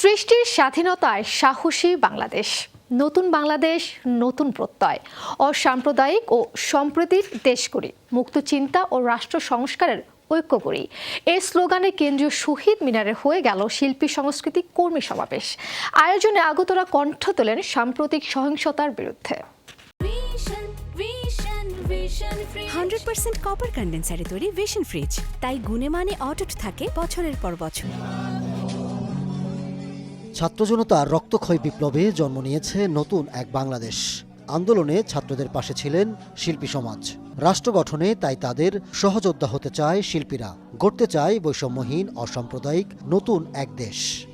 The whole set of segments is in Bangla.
সৃষ্টির স্বাধীনতায় সাহসী বাংলাদেশ। নতুন বাংলাদেশ নতুন প্রত্যয়। অসাম্প্রদায়িক ও সম্প্রীতির দেশ করি মুক্ত চিন্তা ও রাষ্ট্র সংস্কারের ঐক্য করি এই স্লোগানে কেন্দ্রীয় শহীদ মিনারে হয়ে গেল শিল্পী সংস্কৃতি কর্মী সমাবেশ। আয়োজনে আগতরা কণ্ঠ তোলেন সাম্প্রতিক সহিংসতার বিরুদ্ধে. হান্ড্রেড পার্সেন্ট কপার কন্ডেন্সারে তৈরি ভিশন ফ্রিজ তাই গুণে মানে অটুট থাকে বছরের পর বছর। ছাত্র জনতার রক্তক্ষয় বিপ্লবে জন্ম নিয়েছে নতুন এক বাংলাদেশ। আন্দোলনে ছাত্রদের পাশে ছিলেন শিল্পী সমাজ। রাষ্ট্র গঠনে তাই তাদের সহযোদ্ধা হতে চায় শিল্পীরা। গড়তে চায় বৈষম্যহীন, অসাম্প্রদায়িক, নতুন এক দেশ।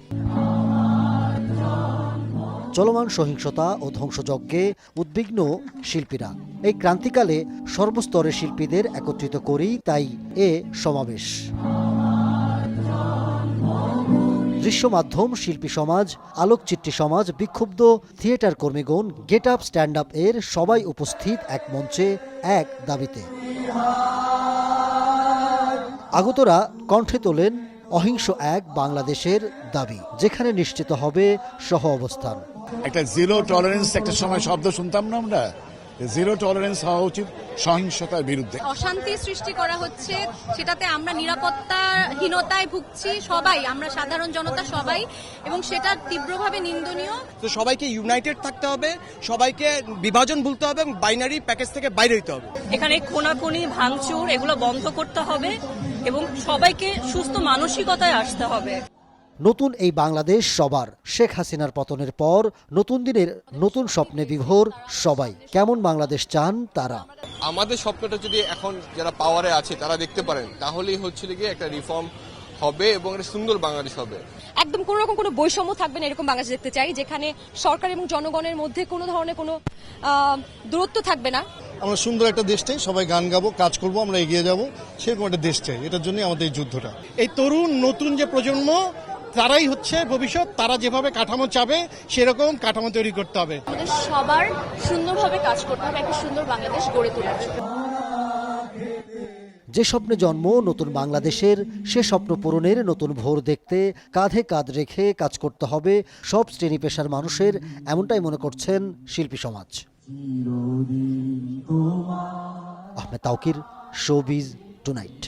চলমান সহিংসতা ও ধ্বংসযজ্ঞে উদ্বিগ্ন শিল্পীরা। এই ক্রান্তিকালে সর্বস্তরের শিল্পীদের একত্রিত করেই তাই এ সমাবেশ। দৃশ্য মাধ্যম শিল্পী সমাজ, আলোকচিত্রী সমাজ, বিক্ষুব্ধ থিয়েটার কর্মীগণ গেট আপ স্ট্যান্ড আপ এর সবাই উপস্থিত এক মঞ্চে, এক দাবিতে। আগতরা কণ্ঠে তোলেন অহিংস এক বাংলাদেশের দাবি, যেখানে নিশ্চিত হবে সহ অবস্থান। একটা জিরো টলারেন্স একটা সময় শব্দ শুনতাম না আমরা? জিরো টলারেন্স হওয়া উচিত সহিংসতার বিরুদ্ধে। অশান্তি সৃষ্টি করা হচ্ছে সেটাতে আমরা নিরাপত্তাহীনতায় ভুগছি সবাই আমরা সাধারণ জনতা সবাই এবং সেটা তীব্রভাবে নিন্দনীয়। তো সবাইকে ইউনাইটেড থাকতে হবে সবাইকে বিভাজন ভুলতে হবে এবং বাইনারি প্যাকেজ থেকে বাইরে হতে হবে। এখানে কোনাকুনি ভাঙচুর এগুলো বন্ধ করতে হবে এবং সবাইকে সুস্থ মানসিকতায় আসতে হবে। নতুন এই বাংলাদেশ সবার। শেখ হাসিনার পতনের পর নতুন দিনের নতুন স্বপ্নে বিভোর সবাই। কেমন বাংলাদেশ চান তারা? আমাদের স্বপ্নটা যদি এখন যারা পাওয়ারে আছে তারা দেখতে পারেন তাহলেই হচ্ছে গিয়ে একটা রিফর্ম হবে এবং একটা সুন্দর বাংলাদেশ হবে। একদম কোনো রকম কোনো বৈষম্য থাকবে না এরকম বাংলাদেশ দেখতে চাই যেখানে সরকার এবং জনগণের মধ্যে কোনো ধরনের কোনো দূরত্ব থাকবে না। আমরা সুন্দর একটা দেশ চাই সবাই গান গাবো কাজ করব আমরা এগিয়ে যাব। সেরকম একটা দেশ চাই এটার জন্যই আমাদের এই যুদ্ধটা। এই তরুণ নতুন যে প্রজন্ম তারাই হচ্ছে ভবিষ্যৎ তারা যেভাবে কাঠামো চাবে সেরকম কাঠামো তৈরি করতে হবে। আমাদের সবার সুন্দরভাবে কাজ করতে হবে একটা সুন্দর বাংলাদেশ গড়ে তোলার যে স্বপ্নে জন্ম নতুন বাংলাদেশের সে স্বপ্ন পূরণের নতুন ভোর দেখতে কাঁধে কাঁধ রেখে কাজ করতে হবে সব শ্রেণি পেশার মানুষের এমনটাই মনে করছেন শিল্পী সমাজ। Ahmed Tauquir showbiz tonight.